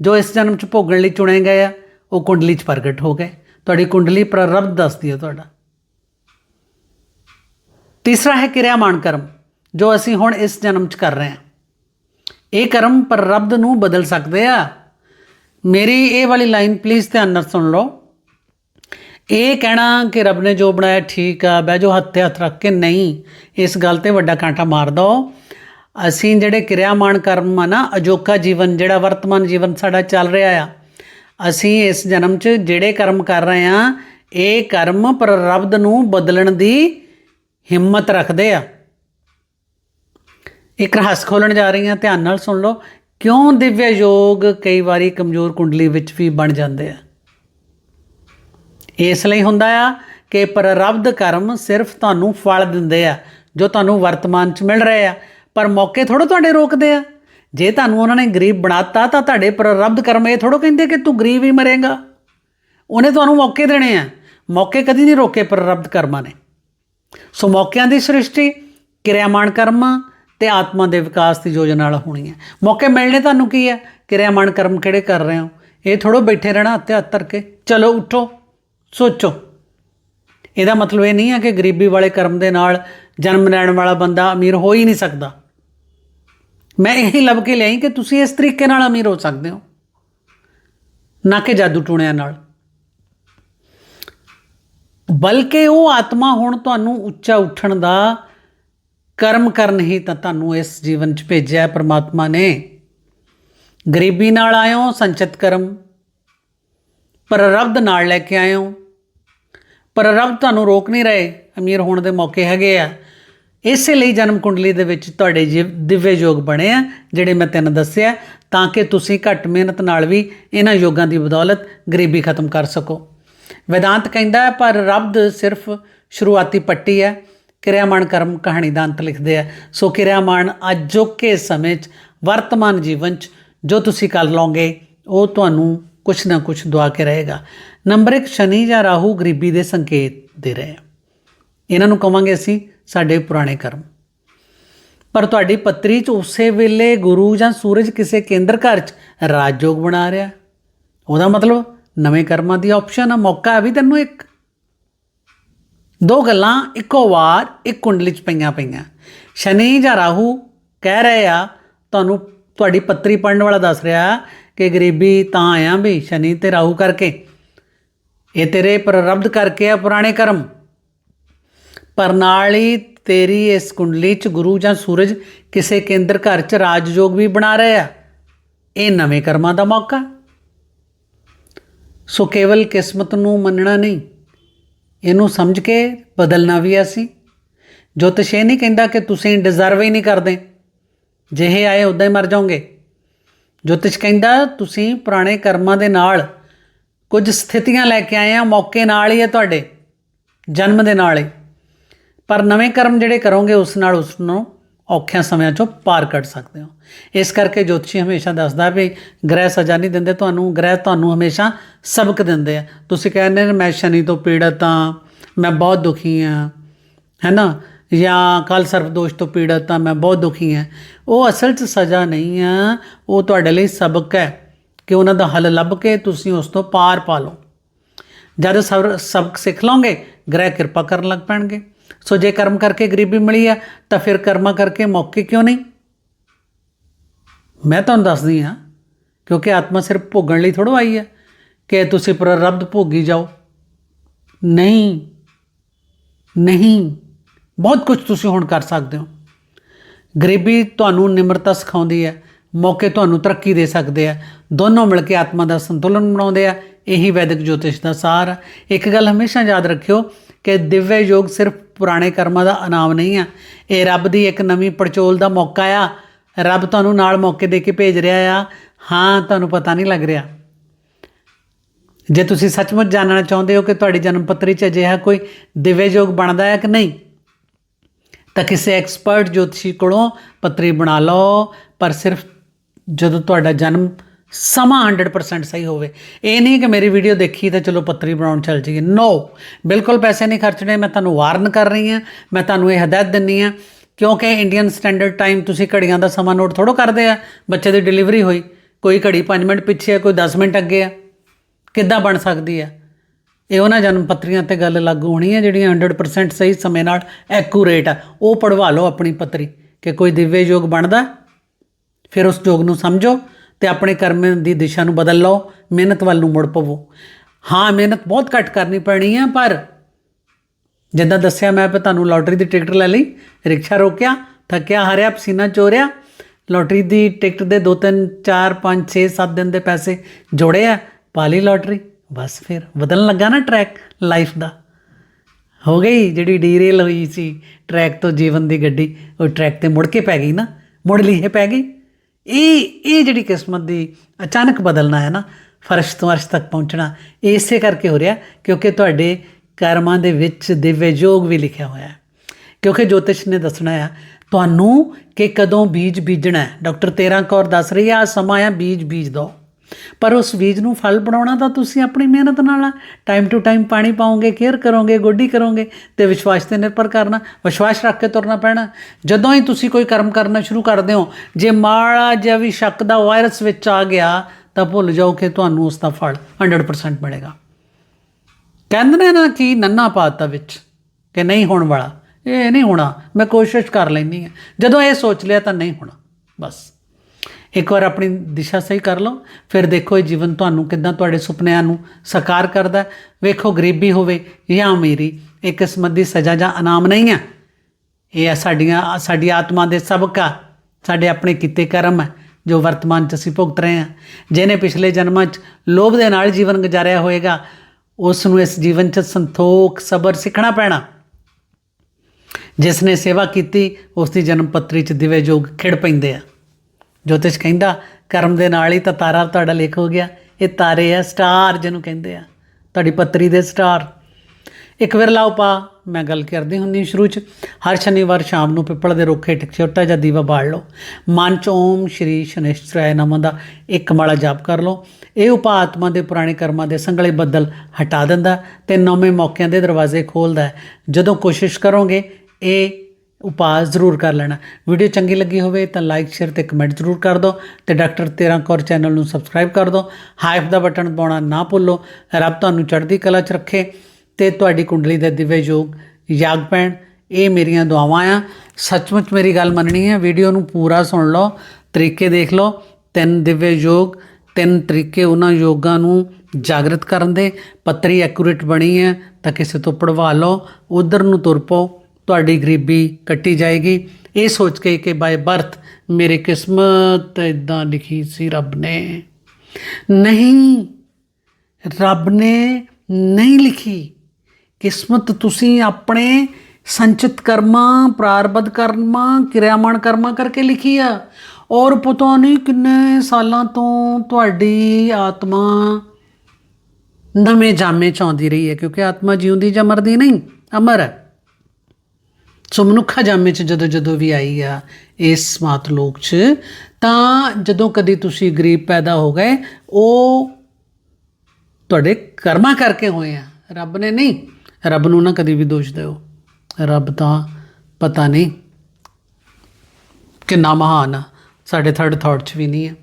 ਜੋ ਇਸ ਜਨਮ ਚ ਭੋਗਣ ਲਈ ਚੁਣੇ ਗਏ ਆ, ਉਹ ਕੁੰਡਲੀ ਚ ਪ੍ਰਗਟ ਹੋ ਗਏ। ਤੁਹਾਡੀ ਕੁੰਡਲੀ ਪ੍ਰਰਬਧ ਦੱਸਦੀ ਹੈ ਤੁਹਾਡਾ। ਤੀਸਰਾ ਹੈ ਕਿਰਿਆਮਾਨ ਕਰਮ, ਜੋ ਅਸੀਂ ਹੁਣ ਇਸ ਜਨਮ ਚ ਕਰ ਰਹੇ ਹਾਂ। ਇਹ ਕਰਮ ਪ੍ਰਰਬਧ ਨੂੰ ਬਦਲ ਸਕਦੇ ਆ। ਮੇਰੀ ਇਹ ਵਾਲੀ ਲਾਈਨ ਪਲੀਜ਼ ਧਿਆਨ ਨਾਲ ਸੁਣ ਲਓ। ਇਹ ਕਹਿਣਾ ਕਿ ਰੱਬ ਨੇ ਜੋ ਬਣਾਇਆ ਠੀਕ ਆ, ਬਹਿ ਜੋ ਹੱਥੇ ਹੱਥ ਰੱਖ ਕੇ ਨਹੀਂ, ਇਸ ਗੱਲ ਤੇ ਵੱਡਾ ਕਾਂਟਾ ਮਾਰ ਦੋ। ਅਸੀਂ ਜਿਹੜੇ ਕਿਰਿਆਮਾਨ ਕਰਮ ਆ ਨਾ, ਅਜੋਕਾ ਜੀਵਨ, ਜਿਹੜਾ ਵਰਤਮਾਨ ਜੀਵਨ ਸਾਡਾ ਚੱਲ ਰਿਹਾ ਆ, ਅਸੀਂ ਇਸ ਜਨਮ 'ਚ ਜਿਹੜੇ ਕਰਮ ਕਰ ਰਹੇ ਆ, ਇਹ ਕਰਮ ਪ੍ਰਰਬਧ ਨੂੰ ਬਦਲਣ ਦੀ ਹਿੰਮਤ ਰੱਖਦੇ ਆ। ਇੱਕ ਰਹੱਸ ਖੋਲਣ ਜਾ ਰਹੀ ਹਾਂ ਧਿਆਨ ਨਾਲ ਸੁਣ ਲਓ। ਕਿਉਂ ਦਿਵਯ ਯੋਗ ਕਈ ਵਾਰੀ ਕਮਜ਼ੋਰ ਕੁੰਡਲੀ ਵਿੱਚ ਵੀ ਬਣ ਜਾਂਦੇ ਆ? ਇਸ ਲਈ ਹੁੰਦਾ ਆ ਕਿ ਪ੍ਰਰਬਧ ਕਰਮ ਸਿਰਫ ਤੁਹਾਨੂੰ ਫਲ ਦਿੰਦੇ ਆ, ਜੋ ਤੁਹਾਨੂੰ ਵਰਤਮਾਨ 'ਚ ਮਿਲ ਰਹੇ ਆ। ਪਰ ਮੌਕੇ ਥੋੜੋ ਤੁਹਾਡੇ ਰੋਕਦੇ ਆ। ਜੇ ਤੁਹਾਨੂੰ ਉਹਨਾਂ ਨੇ ਗਰੀਬ ਬਣਾਤਾ ਤਾਂ ਤੁਹਾਡੇ ਪ੍ਰਰਬਧ ਕਰਮ ਇਹ ਥੋੜੋ ਕਹਿੰਦੇ ਕਿ ਤੂੰ ਗਰੀਬ ਹੀ ਮਰੇਗਾ। ਉਹਨੇ ਤੁਹਾਨੂੰ ਮੌਕੇ ਦੇਣੇ ਆ। ਮੌਕੇ ਕਦੀ ਨਹੀਂ ਰੋਕੇ ਪ੍ਰਰਬਧ ਕਰਮਾਂ ਨੇ। ਸੋ ਮੌਕਿਆਂ ਦੀ ਸ੍ਰਿਸ਼ਟੀ, ਕਿਰਿਆਮਾਨ ਕਰਮਾਂ ਤੇ ਆਤਮਾ ਦੇ ਵਿਕਾਸ ਦੀ ਯੋਜਨਾ ਨਾਲ ਹੋਣੀ ਹੈ। ਮੌਕੇ ਮਿਲਣੇ ਤੁਹਾਨੂੰ ਕੀ ਹੈ? ਕਿਰਿਆਮਾਨ ਕਰਮ ਕਿਹੜੇ ਕਰ ਰਹੇ ਹੋ? ਇਹ ਥੋੜੋ ਬੈਠੇ ਰਹਿਣਾ ਹੱਥੇ ਹੱਥ ਧਰ ਕੇ। ਚਲੋ ਉਠੋ, ਸੋਚੋ। ਇਹਦਾ ਮਤਲਬ ਇਹ ਨਹੀਂ ਹੈ ਕਿ ਗਰੀਬੀ ਵਾਲੇ ਕਰਮ ਦੇ ਨਾਲ ਜਨਮ ਲੈਣ ਵਾਲਾ ਬੰਦਾ ਅਮੀਰ ਹੋ ਹੀ ਨਹੀਂ ਸਕਦਾ। ਮੈਂ ਇਹੀ ਲੱਭ ਕੇ ਲਿਆਈ ਕਿ ਤੁਸੀਂ ਇਸ ਤਰੀਕੇ ਨਾਲ ਅਮੀਰ ਹੋ ਸਕਦੇ ਹੋ। ਨਾ ਕਿ ਜਾਦੂ ਟੂਣਿਆਂ ਨਾਲ। ਬਲਕਿ ਉਹ ਆਤਮਾ ਹੁਣ ਤੁਹਾਨੂੰ ਉੱਚਾ ਉੱਠਣ ਦਾ ਕਰਮ ਕਰਨ ਹੀ ਤਾਂ ਤੁਹਾਨੂੰ ਇਸ ਜੀਵਨ 'ਚ ਭੇਜਿਆ ਹੈ ਪ੍ਰਮਾਤਮਾ ਨੇ। ਗਰੀਬੀ ਨਾਲ ਆਇਓ, ਸੰਚਿਤ ਕਰਮ। ਪ੍ਰਰਬਧ ਨਾਲ ਲੈ ਕੇ ਆਇਓ। ਪ੍ਰਰਬਧ ਤੁਹਾਨੂੰ ਰੋਕ ਨਹੀਂ ਰਹੇ। ਅਮੀਰ ਹੋਣ ਦੇ ਮੌਕੇ ਹੈਗੇ ਆ। ਇਸੇ ਲਈ ਜਨਮ ਕੁੰਡਲੀ ਦੇ ਵਿੱਚ ਤੁਹਾਡੇ ਜਿਵ ਦਿਵਯ ਯੋਗ ਬਣੇ ਆ, ਜਿਹੜੇ ਮੈਂ ਤੈਨੂੰ ਦੱਸਿਆ, ਤਾਂ ਕਿ ਤੁਸੀਂ ਘੱਟ ਮਿਹਨਤ ਨਾਲ ਵੀ ਇਹਨਾਂ ਯੋਗਾਂ ਦੀ ਬਦੌਲਤ ਗਰੀਬੀ ਖਤਮ ਕਰ ਸਕੋ। ਵੇਦਾਂਤ ਕਹਿੰਦਾ ਹੈ, ਪਰ ਰੱਬ ਸਿਰਫ ਸ਼ੁਰੂਆਤੀ ਪੱਟੀ ਹੈ। ਕਿਰਿਆਮਾਨ ਕਰਮ ਕਹਾਣੀ ਦਾ ਅੰਤ ਲਿਖਦੇ ਆ। ਸੋ ਕਿਰਿਆਮਾਨ ਅਜੋਕੇ ਸਮੇਂ 'ਚ, ਵਰਤਮਾਨ ਜੀਵਨ 'ਚ, ਜੋ ਤੁਸੀਂ ਕਰ ਲਓਗੇ, ਉਹ ਤੁਹਾਨੂੰ ਕੁਛ ਨਾ ਕੁਛ ਦੁਆ ਕੇ ਰਹੇਗਾ। ਨੰਬਰ 1 ਸ਼ਨੀ ਜਾਂ ਰਾਹੂ ਗਰੀਬੀ ਦੇ ਸੰਕੇਤ ਦੇ ਰਹੇ ਆ। ਇਹਨਾਂ ਨੂੰ ਕਵਾਂਗੇ ਅਸੀਂ ਸਾਡੇ ਪੁਰਾਣੇ ਕਰਮ। ਪਰ ਤੁਹਾਡੀ ਪੱਤਰੀ 'ਚ ਉਸੇ ਵੇਲੇ ਗੁਰੂ ਜਾਂ ਸੂਰਜ ਕਿਸੇ ਕੇਂਦਰ ਘਰ 'ਚ ਰਾਜਯੋਗ ਬਣਾ ਰਿਹਾ। ਉਹਦਾ ਮਤਲਬ ਨਵੇਂ ਕਰਮਾਂ ਦੀ ਆਪਸ਼ਨ ਆ, ਮੌਕਾ ਹੈ ਵੀ ਤੈਨੂੰ ਇੱਕ। ਦੋ ਗੱਲਾਂ, ਇੱਕੋ ਵਾਰ, ਇੱਕ ਕੁੰਡਲੀ 'ਚ ਪਈਆਂ ਪਈਆਂ। ਸ਼ਨੀ ਜਾਂ ਰਾਹੂ ਕਹਿ ਰਹੇ ਆ, ਤੁਹਾਨੂੰ ਤੁਹਾਡੀ ਪੱਤਰੀ ਪੜਨ ਵਾਲਾ ਦੱਸ ਰਿਹਾ ਕਿ ਗਰੀਬੀ ਤਾਂ ਆਇਆ ਵੀ, ਸ਼ਨੀ ਤੇ ਰਾਹੂ ਕਰਕੇ। ਇਹ ਤੇਰੇ ਪ੍ਰਰਬਧ ਕਰਕੇ ਆ ਪੁਰਾਣੇ ਕਰਮ। ਪਰ ਨਾਲ ਹੀ ਤੇਰੀ ਇਸ ਕੁੰਡਲੀ 'ਚ ਗੁਰੂ ਜਾਂ ਸੂਰਜ ਕਿਸੇ ਕੇਂਦਰ ਘਰ 'ਚ ਰਾਜਯੋਗ ਵੀ ਬਣਾ ਰਹੇ ਆ। ਇਹ ਨਵੇਂ ਕਰਮਾਂ ਦਾ ਮੌਕਾ। ਸੋ ਕੇਵਲ ਕਿਸਮਤ ਨੂੰ ਮੰਨਣਾ ਨਹੀਂ, ਇਹਨੂੰ ਸਮਝ ਕੇ ਬਦਲਣਾ ਵੀ ਅਸੀਂ ਜੋਤਿਸ਼ ਇਹ ਨਹੀਂ ਕਹਿੰਦਾ ਕਿ ਤੁਸੀਂ ਡਿਜ਼ਰਵ ਹੀ ਨਹੀਂ ਕਰਦੇ। ਜਿਹੇ ਆਏ ਉਦਾਂ ਹੀ ਮਰ ਜਾਓਗੇ। ਜੋਤਿਸ਼ ਕਹਿੰਦਾ, ਤੁਸੀਂ ਪੁਰਾਣੇ ਕਰਮਾਂ ਦੇ ਨਾਲ ਕੁਝ ਸਥਿਤੀਆਂ ਲੈ ਕੇ ਆਏ ਆ, ਮੌਕੇ ਨਾਲ ਹੀ ਹੈ ਤੁਹਾਡੇ। ਜਨਮ ਦੇ ਨਾਲ ਹੀ। ਪਰ ਨਵੇਂ ਕਰਮ ਜਿਹੜੇ ਕਰੋਗੇ ਉਸ ਨਾਲ ਉਸ ਨੂੰ ਔਖਿਆਂ ਸਮਿਆਂ ਚੋਂ ਪਾਰ ਕੱਢ ਸਕਦੇ ਹੋ। ਇਸ ਕਰਕੇ ਜੋਤਸ਼ੀ ਹਮੇਸ਼ਾ ਦੱਸਦਾ ਵੀ ਗ੍ਰਹਿ ਸਜ਼ਾ ਨਹੀਂ ਦਿੰਦੇ, ਤੁਹਾਨੂੰ ਗ੍ਰਹਿ ਤੁਹਾਨੂੰ ਹਮੇਸ਼ਾ ਸਬਕ ਦਿੰਦੇ ਆ। ਤੁਸੀਂ ਕਹਿੰਦੇ ਨੇ, ਮੈਂ ਸ਼ਨੀ ਤੋਂ ਪੀੜਤ ਹਾਂ, ਮੈਂ ਬਹੁਤ ਦੁਖੀ ਹਾਂ, ਹੈਨਾ? ਜਾਂ ਕੱਲ ਸਰਪ ਦੋਸ਼ ਤੋਂ ਪੀੜਤ ਹਾਂ, ਮੈਂ ਬਹੁਤ ਦੁਖੀ ਹਾਂ। ਉਹ ਅਸਲ 'ਚ ਸਜ਼ਾ ਨਹੀਂ ਆ, ਉਹ ਤੁਹਾਡੇ ਲਈ ਸਬਕ ਹੈ ਕਿ ਉਹਨਾਂ ਦਾ ਹੱਲ ਲੱਭ ਕੇ ਤੁਸੀਂ ਉਸ ਤੋਂ ਪਾਰ ਪਾ ਲਓ। ਜਦ ਸਬਰ- ਸਬਕ ਸਿੱਖ ਲਓਗੇ, ਗ੍ਰਹਿ ਕਿਰਪਾ ਕਰਨ ਲੱਗ ਪੈਣਗੇ। ਸੋ ਜੇ ਕਰਮ ਕਰਕੇ ਗਰੀਬੀ ਮਿਲੀ ਆ, ਤਾਂ ਫਿਰ ਕਰਮਾਂ ਕਰਕੇ ਮੌਕੇ ਕਿਉਂ ਨਹੀਂ? ਮੈਂ ਤੁਹਾਨੂੰ ਦੱਸਦੀ ਹਾਂ, ਕਿਉਂਕਿ ਆਤਮਾ ਸਿਰਫ ਭੋਗਣ ਲਈ ਥੋੜ੍ਹਾ ਆਈ ਹੈ ਕਿ ਤੁਸੀਂ ਪ੍ਰਰਬਧ ਭੋਗੀ ਜਾਓ। ਨਹੀਂ ਨਹੀਂ, ਬਹੁਤ ਕੁਝ ਤੁਸੀਂ ਹੁਣ ਕਰ ਸਕਦੇ ਹੋ। ਗਰੀਬੀ ਤੁਹਾਨੂੰ ਨਿਮਰਤਾ ਸਿਖਾਉਂਦੀ ਹੈ ਮੌਕੇ ਤੁਹਾਨੂੰ ਤਰੱਕੀ ਦੇ ਸਕਦੇ ਆ। ਦੋਨੋਂ ਮਿਲ ਕੇ ਆਤਮਾ ਦਾ ਸੰਤੁਲਨ ਬਣਾਉਂਦੇ ਆ। ਇਹੀ ਵੈਦਿਕ ਜੋਤਿਸ਼ ਦਾ ਸਾਰ ਆ। ਇੱਕ ਗੱਲ ਹਮੇਸ਼ਾ ਯਾਦ ਰੱਖਿਓ ਕਿ ਦਿਵਯ ਯੋਗ ਸਿਰਫ ਪੁਰਾਣੇ ਕਰਮਾਂ ਦਾ ਇਨਾਮ ਨਹੀਂ ਆ। ਇਹ ਰੱਬ ਦੀ ਇੱਕ ਨਵੀਂ ਪੜਚੋਲ ਦਾ ਮੌਕਾ ਆ। ਰੱਬ ਤੁਹਾਨੂੰ ਨਾਲ ਮੌਕੇ ਦੇ ਕੇ ਭੇਜ ਰਿਹਾ ਆ। ਹਾਂ, ਤੁਹਾਨੂੰ ਪਤਾ ਨਹੀਂ ਲੱਗ ਰਿਹਾ। ਜੇ ਤੁਸੀਂ ਸੱਚਮੁੱਚ ਜਾਣਨਾ ਚਾਹੁੰਦੇ ਹੋ ਕਿ ਤੁਹਾਡੀ ਜਨਮ ਪੱਤਰੀ 'ਚ ਅਜਿਹਾ ਕੋਈ ਦਿਵਯ ਯੋਗ ਬਣਦਾ ਹੈ ਕਿ ਨਹੀਂ, ਤਾਂ ਕਿਸੇ ਐਕਸਪਰਟ ਜੋਤਸ਼ੀ ਕੋਲੋਂ ਪੱਤਰੀ ਬਣਾ ਲਓ। ਪਰ ਸਿਰਫ ਜਦੋਂ ਤੁਹਾਡਾ ਜਨਮ ਸਮਾਂ 100% ਸਹੀ ਹੋਵੇ। ਇਹ ਨਹੀਂ ਕਿ ਮੇਰੀ ਵੀਡੀਓ ਦੇਖੀ ਤਾਂ ਚਲੋ ਪੱਤਰੀ ਬਣਾਉਣ ਚੱਲ ਜਾਈਏ। ਨੋ ਬਿਲਕੁਲ ਪੈਸੇ ਨਹੀਂ ਖਰਚਣੇ, ਮੈਂ ਤੁਹਾਨੂੰ ਵਾਰਨ ਕਰ ਰਹੀ ਹਾਂ, ਮੈਂ ਤੁਹਾਨੂੰ ਇਹ ਹਦਾਇਤ ਦਿੰਨੀ ਆ ਕਿਉਂਕਿ ਇੰਡੀਅਨ ਸਟੈਂਡਰਡ ਟਾਈਮ ਤੁਸੀਂ ਘੜੀਆਂ ਦਾ ਸਮਾਂ ਨੋਟ ਥੋੜੋ ਕਰਦੇ ਆ, ਬੱਚੇ ਦੀ ਡਿਲੀਵਰੀ ਹੋਈ, ਕੋਈ ਘੜੀ 5 ਮਿੰਟ ਪਿੱਛੇ ਆ, ਕੋਈ 10 ਮਿੰਟ ਅੱਗੇ ਆ, ਕਿੱਦਾਂ ਬਣ ਸਕਦੀ ਆ? ਇਹ ਉਹਨਾਂ ਜਨਮ ਪੱਤਰੀਆਂ ਤੇ ਗੱਲ ਲਾਗੂ ਹੋਣੀ ਹੈ ਜਿਹੜੀਆਂ 100% ਸਹੀ ਸਮੇਂ ਨਾਲ ਐਕੂਰੇਟ ਆ, ਉਹ ਪੜਵਾ ਲਓ ਆਪਣੀ ਪੱਤਰੀ, ਕਿ ਕੋਈ ਦਿਵਯ ਯੋਗ ਬਣਦਾ, ਫਿਰ ਉਸ ਯੋਗ ਨੂੰ ਸਮਝੋ ਤੇ ਆਪਣੇ ਕਰਮ ਦੀ ਦਿਸ਼ਾ ਨੂੰ ਬਦਲ ਲਓ, ਮਿਹਨਤ ਵੱਲ ਨੂੰ ਮੁੜ ਪਵੋ। ਹਾਂ, ਮਿਹਨਤ ਬਹੁਤ ਘੱਟ ਕਰਨੀ ਪੈਣੀ ਹੈ ਪਰ ਜਿੱਦਾਂ ਦੱਸਿਆ ਮੈਂ ਵੀ ਤੁਹਾਨੂੰ ਲੋਟਰੀ ਦੀ ਟਿਕਟ ਲੈ ਲਈ, ਰਿਕਸ਼ਾ ਰੋਕਿਆ, ਥੱਕਿਆ, ਹਾਰਿਆ, ਪਸੀਨਾ ਚੋਰਿਆ, ਲੋਟਰੀ ਦੀ ਟਿਕਟ ਦੇ 2 3 4 5 6 7 ਦਿਨ ਦੇ ਪੈਸੇ ਜੋੜੇ ਆ, ਪਾ ਲਈ ਲੋਟਰੀ, ਬਸ ਫਿਰ ਬਦਲਣ ਲੱਗਾ ਨਾ ਟਰੈਕ ਲਾਈਫ ਦਾ। ਹੋ ਗਈ ਜਿਹੜੀ ਡੀਰੇਲ ਹੋਈ ਸੀ ਟਰੈਕ ਤੋਂ ਜੀਵਨ ਦੀ ਗੱਡੀ, ਉਹ ਟਰੈਕ ਤੇ ਮੁੜ ਕੇ ਪੈ ਗਈ ਨਾ, ਮੁੜ ਲਈ ਇਹ ਪੈ ਗਈ। ਇਹ ਇਹ ਜਿਹੜੀ ਕਿਸਮਤ ਦੀ ਅਚਾਨਕ ਬਦਲਣਾ ਹੈ ਨਾ, ਫਰਸ਼ ਤੋਂ ਅਰਸ਼ ਤੱਕ ਪਹੁੰਚਣਾ, ਇਹ ਇਸੇ ਕਰਕੇ ਹੋ ਰਿਹਾ ਕਿਉਂਕਿ ਤੁਹਾਡੇ ਕਰਮਾਂ ਦੇ ਵਿੱਚ ਦਿਵਯ ਯੋਗ ਵੀ ਲਿਖਿਆ ਹੋਇਆ ਹੈ। ਕਿਉਂਕਿ ਜੋਤਿਸ਼ ਨੇ ਦੱਸਣਾ ਆ, ਤੁਹਾਨੂੰ ਕਿ ਕਦੋਂ ਬੀਜ ਬੀਜਣਾ ਹੈ? ਡਾਕਟਰ ਤੇਰਾ ਕੌਰ ਦੱਸ ਰਹੀ ਆ ਆਹ ਸਮਾਂ ਆ, ਬੀਜ ਬੀਜ ਦੋ। ਪਰ ਉਸ ਬੀਜ ਨੂੰ ਫਲ ਬਣਾਉਣਾ ਤਾਂ ਤੁਸੀਂ ਆਪਣੀ ਮਿਹਨਤ ਨਾਲ ਆ। ਟਾਈਮ ਟੂ ਟਾਈਮ ਪਾਣੀ ਪਾਓਗੇ ਕੇਅਰ ਕਰੋਗੇ, ਗੋਡੀ ਕਰੋਗੇ ਤੇ ਵਿਸ਼ਵਾਸ ਤੇ ਨਿਰਭਰ ਕਰਨਾ, ਵਿਸ਼ਵਾਸ ਰੱਖ ਕੇ ਤੁਰਨਾ ਪੈਣਾ। ਜਦੋਂ ਹੀ ਤੁਸੀਂ ਕੋਈ ਕਰਮ ਕਰਨਾ ਸ਼ੁਰੂ ਕਰਦੇ ਹੋ, ਜੇ ਮਾੜਾ ਜਿਹਾ ਵੀ ਸ਼ੱਕ ਦਾ ਵਾਇਰਸ ਵਿੱਚ ਆ ਗਿਆ, ਤਾਂ ਭੁੱਲ ਜਾਓ ਕਿ ਤੁਹਾਨੂੰ ਉਸ ਦਾ ਫਲ 100% ਮਿਲੇਗਾ। ਕਹਿੰਦੇ ਨੇ ਨਾ ਕਿ ਨੰਨਾ ਪਾਤਾ ਵਿੱਚ, ਕਿ ਨਹੀਂ ਹੋਣ ਵਾਲਾ। ਇਹ ਨਹੀਂ ਹੋਣਾ, ਮੈਂ ਕੋਸ਼ਿਸ਼ ਕਰ ਲੈਂਦੀ ਹਾਂ। ਜਦੋਂ ਇਹ ਸੋਚ ਲਿਆ ਤਾਂ ਨਹੀਂ ਹੋਣਾ, ਬਸ। ਇੱਕ ਵਾਰ ਆਪਣੀ ਦਿਸ਼ਾ ਸਹੀ ਕਰ ਲਓ, ਫਿਰ ਦੇਖੋ ਇਹ ਜੀਵਨ ਤੁਹਾਨੂੰ ਕਿੱਦਾਂ ਤੁਹਾਡੇ ਸੁਪਨਿਆਂ ਨੂੰ ਸਾਕਾਰ ਕਰਦਾ ਵੇਖੋ, ਗਰੀਬੀ ਹੋਵੇ ਜਾਂ ਅਮੀਰੀ, ਇਹ ਕਿਸਮਤ ਦੀ ਸਜ਼ਾ ਜਾਂ ਇਨਾਮ ਨਹੀਂ ਹੈ। ਇਹ ਹੈ ਸਾਡੀਆਂ, ਸਾਡੀ ਆਤਮਾ ਦੇ ਸਬਕ ਆ ਸਾਡੇ ਆਪਣੇ ਕੀਤੇ ਕਰਮ ਹੈ, ਜੋ ਵਰਤਮਾਨ ਚ ਅਸੀਂ ਭੁਗਤ ਰਹੇ ਹਾਂ। ਜਿਹਨੇ ਪਿਛਲੇ ਜਨਮਾਂ ਚ ਲੋਭ ਦੇ ਨਾਲ ਜੀਵਨ ਗੁਜ਼ਾਰਿਆ ਹੋਵੇਗਾ ਉਸ ਨੂੰ ਇਸ ਜੀਵਨ ਚ ਸੰਤੋਖ, ਸਬਰ ਸਿੱਖਣਾ ਪੈਣਾ। ਜਿਸ ਨੇ ਸੇਵਾ ਕੀਤੀ ਉਸ ਦੀ ਜਨਮ ਪੱਤਰੀ ਚ ਦਿਵੇ ਜੋਗ ਖਿੜ ਪੈਂਦੇ ਆ। ਜੋਤਿਸ਼ ਕਹਿੰਦਾ, ਕਰਮ ਦੇ ਨਾਲ ਹੀ ਤਾਂ ਤਾਰਾ ਤੁਹਾਡਾ ਲੇਖ ਹੋ ਗਿਆ। ਇਹ ਤਾਰੇ ਆ, ਸਟਾਰ ਜਿਹਨੂੰ ਕਹਿੰਦੇ ਆ। ਤੁਹਾਡੀ ਪੱਤਰੀ ਦੇ ਸਟਾਰ। ਇੱਕ ਵਿਰਲਾ ਉਪਾ ਮੈਂ ਗੱਲ ਕਰਦੀ ਹੁੰਦੀ ਸ਼ੁਰੂ ਚ। ਹਰ ਸ਼ਨੀਵਾਰ ਸ਼ਾਮ ਨੂੰ ਪਿੱਪਲ ਦੇ ਰੁੱਖ ਹੇਠ ਇੱਕ ਛੋਟਾ ਜਿਹਾ ਦੀਵਾ ਬਾਲ ਲਓ। ਮਨ ਚ ਓਮ ਸ਼੍ਰੀ ਸ਼ਨਿਸ਼ਚਰਾਏ ਨਮः ਦਾ ਇੱਕ ਮਾਲਾ ਜਾਪ ਕਰ ਲਓ। ਇਹ ਉਪਾਅ ਆਤਮਾ ਦੇ ਪੁਰਾਣੇ ਕਰਮਾਂ ਦੇ ਸੰਗਲੇ ਬੱਦਲ ਹਟਾ ਦਿੰਦਾ ਤੇ ਨਵੇਂ ਮੌਕਿਆਂ ਦੇ ਦਰਵਾਜ਼ੇ ਖੋਲਦਾ ਜਦੋਂ ਕੋਸ਼ਿਸ਼ ਕਰੋਗੇ, ਇਹ ਉਪਾਅ ਜ਼ਰੂਰ ਕਰ ਲੈਣਾ। ਵੀਡੀਓ ਚੰਗੀ ਲੱਗੀ ਹੋਵੇ ਤਾਂ ਲਾਈਕ ਸ਼ੇਅਰ ਤੇ ਕਮੈਂਟ ਜ਼ਰੂਰ ਕਰ ਦਿਓ ਤੇ ਡਾਕਟਰ ਤੇਰਾ ਕੌਰ ਚੈਨਲ ਨੂੰ ਸਬਸਕ੍ਰਾਈਬ ਕਰ ਦਿਓ। ਹਾਈਪ ਦਾ ਬਟਨ ਦਬਾਉਣਾ ਨਾ ਭੁੱਲੋ। ਰੱਬ ਤੁਹਾਨੂੰ ਚੜ੍ਹਦੀ ਕਲਾ 'ਚ ਰੱਖੇ ਤੇ ਤੁਹਾਡੀ ਕੁੰਡਲੀ ਦੇ ਦਿਵਯ ਯੋਗ ਯਾਗ ਪੈਣ ਇਹ ਮੇਰੀਆਂ ਦੁਆਵਾਂ ਆ। ਸੱਚਮੁੱਚ ਮੇਰੀ ਗੱਲ ਮੰਨਣੀ ਹੈ ਵੀਡੀਓ ਨੂੰ ਪੂਰਾ ਸੁਣ ਲਓ, ਤਰੀਕੇ ਦੇਖ ਲਓ, ਤਿੰਨ ਦਿਵਯ ਯੋਗ, ਤਿੰਨ ਤਰੀਕੇ ਉਹਨਾਂ ਯੋਗਾਂ ਨੂੰ ਜਾਗਰਤ ਕਰਨ ਦੇ। ਪੱਤਰੀ ਐਕੂਰੇਟ ਬਣੀ ਹੈ ਤਾਂ ਕਿਸੇ ਤੋਂ ਪੜਵਾ ਲਓ, ਉਧਰ ਨੂੰ ਤੁਰ ਪਓ। ਤੁਹਾਡੀ ਗਰੀਬੀ ਕੱਟੀ ਜਾਏਗੀ। ਇਹ ਸੋਚ ਕੇ ਕਿ ਬਾਏ ਬਰਥ ਮੇਰੇ ਕਿਸਮਤ ਇਦਾਂ ਲਿਖੀ ਸੀ ਰੱਬ ਨੇ। ਨਹੀਂ, ਰੱਬ ਨੇ ਨਹੀਂ ਲਿਖੀ। ਕਿਸਮਤ ਤੁਸੀਂ ਆਪਣੇ ਸੰਚਿਤ ਕਰਮਾਂ, ਪ੍ਰਾਰਬਧ ਕਰਮਾਂ ਕਿਰਿਆਮਣ ਕਰਮਾਂ ਕਰਕੇ ਲਿਖੀ ਆ। ਔਰ ਪਤਾ ਨਹੀਂ ਕਿੰਨੇ ਸਾਲਾਂ ਤੋਂ ਤੁਹਾਡੀ ਆਤਮਾ ਨਵੇਂ ਜਾਮੇ ਚ ਆਉਂਦੀ ਰਹੀ ਹੈ, ਕਿਉਂਕਿ ਆਤਮਾ ਜਿਉਂਦੀ ਜਾਂ ਮਰਦੀ ਨਹੀਂ, ਅਮਰ ਹੈ। ਸੋ ਮਨੁੱਖਾ ਜਾਮੇ ਚ ਜਦੋਂ ਜਦੋਂ ਵੀ ਆਈ ਆ ਇਸ ਸਮਾਤ ਲੋਕ ਚ, ਤਾਂ ਜਦੋਂ ਕਦੀ ਤੁਸੀਂ ਗਰੀਬ ਪੈਦਾ ਹੋ ਗਏ, ਉਹ ਤੁਹਾਡੇ ਕਰਮਾਂ ਕਰਕੇ ਹੋਏ ਆ। ਰੱਬ ਨੇ ਨਹੀਂ, ਰੱਬ ਨੂੰ ਨਾ ਕਦੀ ਵੀ ਦੋਸ਼ ਦਿਓ। ਰੱਬ ਤਾਂ ਪਤਾ ਨਹੀਂ ਕਿੰਨਾ ਮਹਾਨ ਆ। ਸਾਡੇ ਥਰਡ ਥਾਟ ਚ ਵੀ ਨਹੀਂ ਹੈ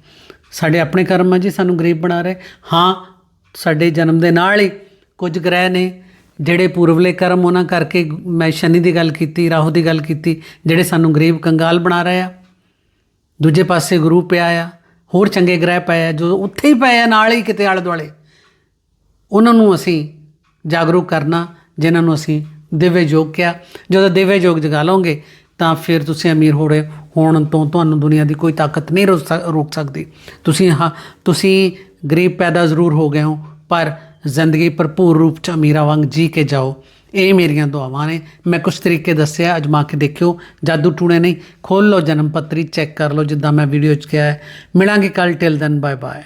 ਸਾਡੇ ਆਪਣੇ ਕਰਮ ਆ ਜੀ ਸਾਨੂੰ ਗਰੀਬ ਬਣਾ ਰਹੇ। ਹਾਂ, ਸਾਡੇ ਜਨਮ ਦੇ ਨਾਲ ਹੀ ਕੁਝ ਗ੍ਰਹਿ ਨੇ ਜਿਹੜੇ ਪੂਰਵਲੇ ਕਰਮ ਉਹਨਾਂ ਕਰਕੇ ਮੈਂ ਸ਼ਨੀ ਦੀ ਗੱਲ ਕੀਤੀ, ਰਾਹੂ ਦੀ ਗੱਲ ਕੀਤੀ, ਜਿਹੜੇ ਸਾਨੂੰ ਗਰੀਬ ਕੰਗਾਲ ਬਣਾ ਰਹੇ ਆ, ਦੂਜੇ ਪਾਸੇ ਗੁਰੂ ਪਿਆ ਆ, ਹੋਰ ਚੰਗੇ ਗ੍ਰਹਿ ਪਏ ਆ, ਜੋ ਉੱਥੇ ਹੀ ਪਏ ਆ, ਨਾਲ ਹੀ ਕਿਤੇ ਆਲੇ ਦੁਆਲੇ ਉਹਨਾਂ ਨੂੰ ਅਸੀਂ ਜਾਗਰੂਕ ਕਰਨਾ, ਜਿਨ੍ਹਾਂ ਨੂੰ ਅਸੀਂ ਦਿਵਯ ਯੋਗ ਕਿਹਾ। ਜਦੋਂ ਦਿਵਯ ਯੋਗ ਜਗਾ ਲਓਗੇ, ਤਾਂ ਫਿਰ ਤੁਸੀਂ ਅਮੀਰ ਹੋ ਰਹੇ ਹੋਣ ਤੋਂ ਤੁਹਾਨੂੰ ਦੁਨੀਆ ਦੀ ਕੋਈ ਤਾਕਤ ਨਹੀਂ ਰੋਕ ਸਕ- ਰੋਕ ਸਕਦੀ। ਤੁਸੀਂ ਹਾਂ, ਤੁਸੀਂ ਗਰੀਬ ਪੈਦਾ ਜ਼ਰੂਰ ਹੋ ਗਏ ਹੋ, ਪਰ ਜ਼ਿੰਦਗੀ ਭਰਪੂਰ ਰੂਪ ਚ ਅਮੀਰਾਂ ਵਾਂਗ ਜੀ ਕੇ ਜਾਓ। ਇਹ ਮੇਰੀਆਂ ਦੁਆਵਾਂ ਨੇ। ਮੈਂ ਕੁਝ ਤਰੀਕੇ ਦੱਸਿਆ, ਅਜਮਾ ਕੇ ਦੇਖਿਓ। ਜਾਦੂ ਟੂਣੇ ਨਹੀਂ। ਖੋਲ ਲਓ ਜਨਮ ਪੱਤਰੀ, ਚੈੱਕ ਕਰ ਲਓ ਜਿੱਦਾਂ ਮੈਂ ਵੀਡੀਓ 'ਚ ਕਿਹਾ ਹੈ। ਮਿਲਾਂਗੇ ਕੱਲ ਟਿਲ ਦੈਨ ਬਾਏ ਬਾਏ